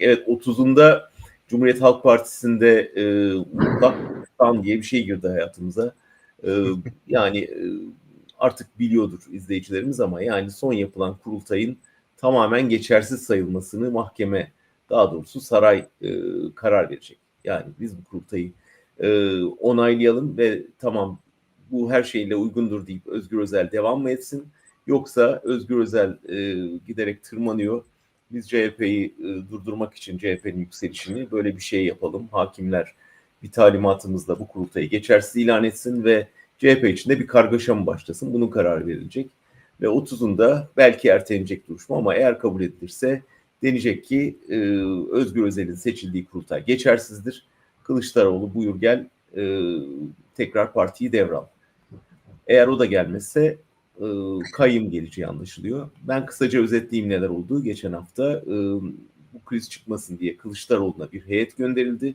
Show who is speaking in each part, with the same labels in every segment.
Speaker 1: Evet 30'unda Cumhuriyet Halk Partisi'nde e, mutlak stand diye bir şey girdi hayatımıza. E, yani e, artık biliyordur izleyicilerimiz ama yani son yapılan kurultayın tamamen geçersiz sayılmasını mahkeme daha doğrusu saray e, karar verecek. Yani biz bu kurultayı e, onaylayalım ve tamam bu her şeyle uygundur deyip Özgür Özel devam mı etsin? Yoksa Özgür Özel e, giderek tırmanıyor. Biz CHP'yi e, durdurmak için CHP'nin yükselişini böyle bir şey yapalım. Hakimler bir talimatımızla bu kurultayı geçersiz ilan etsin ve CHP içinde bir kargaşa mı başlasın? Bunun kararı verilecek. Ve 30'unda belki ertelenecek duruşma ama eğer kabul edilirse denecek ki e, Özgür Özel'in seçildiği kurultay geçersizdir. Kılıçdaroğlu buyur gel e, tekrar partiyi devral. Eğer o da gelmezse e, kayyum geleceği anlaşılıyor. Ben kısaca özetleyeyim neler oldu. Geçen hafta bu kriz çıkmasın diye Kılıçdaroğlu'na bir heyet gönderildi.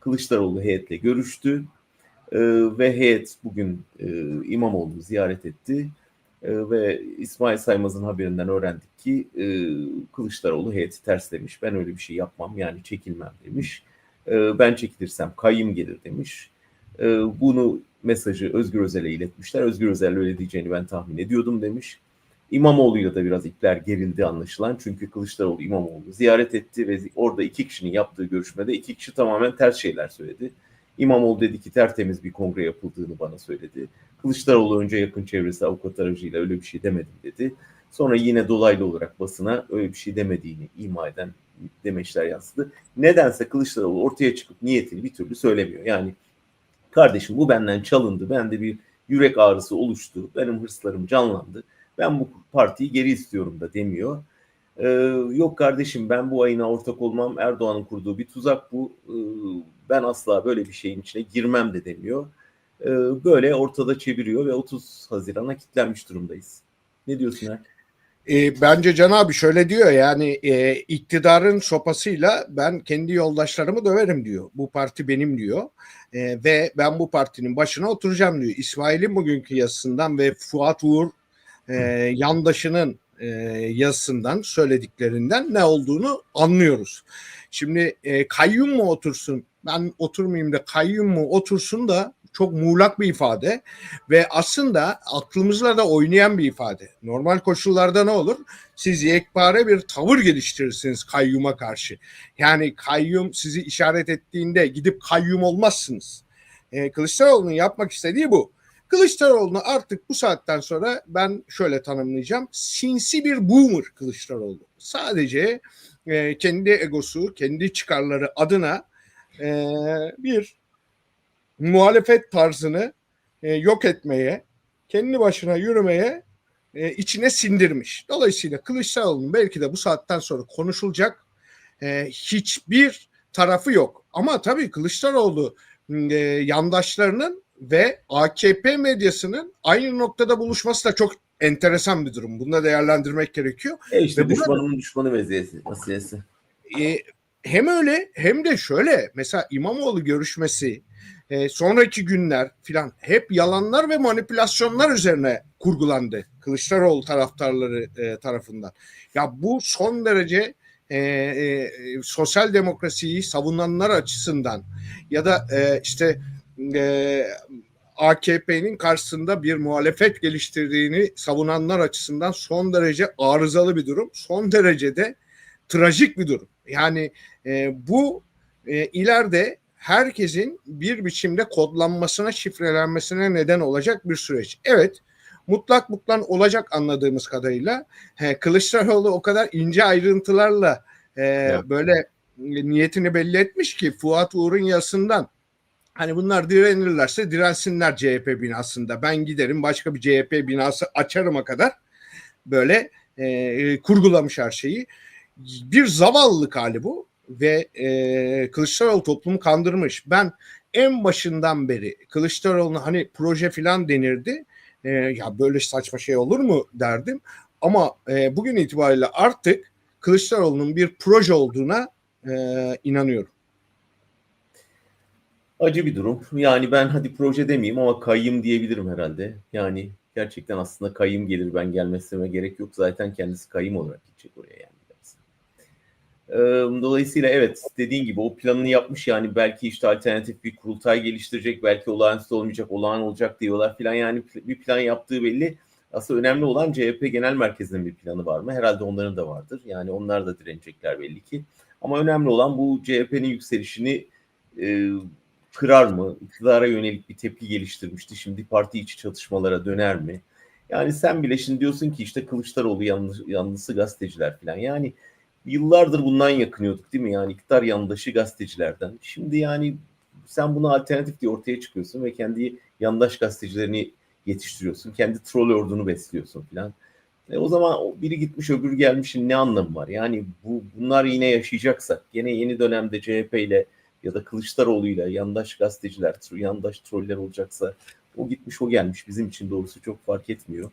Speaker 1: Kılıçdaroğlu heyetle görüştü e, ve heyet bugün e, İmamoğlu'nu ziyaret etti. Ve İsmail Saymaz'ın haberinden öğrendik ki e, Kılıçdaroğlu heyeti terslemiş. Ben öyle bir şey yapmam yani çekilmem demiş. Ben çekilirsem kayyum gelir demiş. Bunu mesajı Özgür Özel'e iletmişler. Özgür Özel öyle diyeceğini ben tahmin ediyordum demiş. İmamoğlu'yla da biraz ipler gerildi anlaşılan. Çünkü Kılıçdaroğlu İmamoğlu'nu ziyaret etti ve orada iki kişinin yaptığı görüşmede iki kişi tamamen ters şeyler söyledi. İmamoğlu dedi ki tertemiz bir kongre yapıldığını bana söyledi. Kılıçdaroğlu önce yakın çevresi avukat aracıyla öyle bir şey demedim dedi. Sonra yine dolaylı olarak basına öyle bir şey demediğini ima eden demeçler yansıdı. Nedense Kılıçdaroğlu ortaya çıkıp niyetini bir türlü söylemiyor. Yani kardeşim bu benden çalındı. Bende bir yürek ağrısı oluştu. Benim hırslarım canlandı. Ben bu partiyi geri istiyorum da demiyor. Ee, yok kardeşim ben bu ayına ortak olmam. Erdoğan'ın kurduğu bir tuzak bu. Ee, ben asla böyle bir şeyin içine girmem de demiyor. Ee, böyle ortada çeviriyor ve 30 Haziran'a kilitlenmiş durumdayız. Ne diyorsun Erk?
Speaker 2: E, bence Can abi şöyle diyor yani e, iktidarın sopasıyla ben kendi yoldaşlarımı döverim diyor. Bu parti benim diyor e, ve ben bu partinin başına oturacağım diyor. İsmail'in bugünkü yazısından ve Fuat Uğur e, yandaşının e, yazısından söylediklerinden ne olduğunu anlıyoruz. Şimdi e, kayyum mu otursun ben oturmayayım da kayyum mu otursun da çok muğlak bir ifade ve aslında aklımızla da oynayan bir ifade. Normal koşullarda ne olur? Siz yekpare bir tavır geliştirirsiniz kayyuma karşı. Yani kayyum sizi işaret ettiğinde gidip kayyum olmazsınız. Ee, Kılıçdaroğlu'nun yapmak istediği bu. Kılıçdaroğlu'nu artık bu saatten sonra ben şöyle tanımlayacağım. Sinsi bir boomer Kılıçdaroğlu. Sadece e, kendi egosu, kendi çıkarları adına e, bir muhalefet tarzını e, yok etmeye, kendi başına yürümeye e, içine sindirmiş. Dolayısıyla Kılıçdaroğlu'nun belki de bu saatten sonra konuşulacak e, hiçbir tarafı yok. Ama tabii Kılıçdaroğlu e, yandaşlarının ve AKP medyasının aynı noktada buluşması da çok enteresan bir durum. Bunu da değerlendirmek gerekiyor.
Speaker 1: E işte ve düşmanın burada, düşmanı vaziyeti.
Speaker 2: E, hem öyle hem de şöyle mesela İmamoğlu görüşmesi e, sonraki günler filan hep yalanlar ve manipülasyonlar üzerine kurgulandı Kılıçdaroğlu taraftarları e, tarafından. Ya bu son derece e, e, sosyal demokrasiyi savunanlar açısından ya da e, işte e, AKP'nin karşısında bir muhalefet geliştirdiğini savunanlar açısından son derece arızalı bir durum. Son derecede trajik bir durum. Yani e, bu e, ileride herkesin bir biçimde kodlanmasına, şifrelenmesine neden olacak bir süreç. Evet, mutlak mutlan olacak anladığımız kadarıyla. He, Kılıçdaroğlu o kadar ince ayrıntılarla e, evet. böyle niyetini belli etmiş ki Fuat Uğur'un yazısından hani bunlar direnirlerse dirensinler CHP binasında. Ben giderim başka bir CHP binası açarıma kadar böyle e, kurgulamış her şeyi. Bir zavallılık hali bu ve e, Kılıçdaroğlu toplumu kandırmış. Ben en başından beri Kılıçdaroğlu'na hani proje filan denirdi. E, ya böyle saçma şey olur mu derdim. Ama e, bugün itibariyle artık Kılıçdaroğlu'nun bir proje olduğuna e, inanıyorum.
Speaker 1: Acı bir durum. Yani ben hadi proje demeyeyim ama kayyım diyebilirim herhalde. Yani gerçekten aslında kayyım gelir ben gelmesine gerek yok. Zaten kendisi kayyım olarak gidecek oraya yani. Dolayısıyla evet dediğin gibi o planını yapmış yani belki işte alternatif bir kurultay geliştirecek belki olağanüstü olmayacak olağan olacak diyorlar filan yani bir plan yaptığı belli. Aslında önemli olan CHP genel merkezinin bir planı var mı? Herhalde onların da vardır. Yani onlar da direnecekler belli ki. Ama önemli olan bu CHP'nin yükselişini e, kırar mı? İktidara yönelik bir tepki geliştirmişti. Şimdi parti içi çatışmalara döner mi? Yani sen bile şimdi diyorsun ki işte Kılıçdaroğlu yanlısı, yanlısı gazeteciler falan. Yani yıllardır bundan yakınıyorduk değil mi? Yani iktidar yandaşı gazetecilerden. Şimdi yani sen buna alternatif diye ortaya çıkıyorsun ve kendi yandaş gazetecilerini yetiştiriyorsun. Kendi troll ordunu besliyorsun falan. E o zaman biri gitmiş öbürü gelmişin ne anlamı var? Yani bu bunlar yine yaşayacaksak gene yeni dönemde CHP ile ya da Kılıçdaroğlu ile yandaş gazeteciler, yandaş troller olacaksa o gitmiş o gelmiş bizim için doğrusu çok fark etmiyor.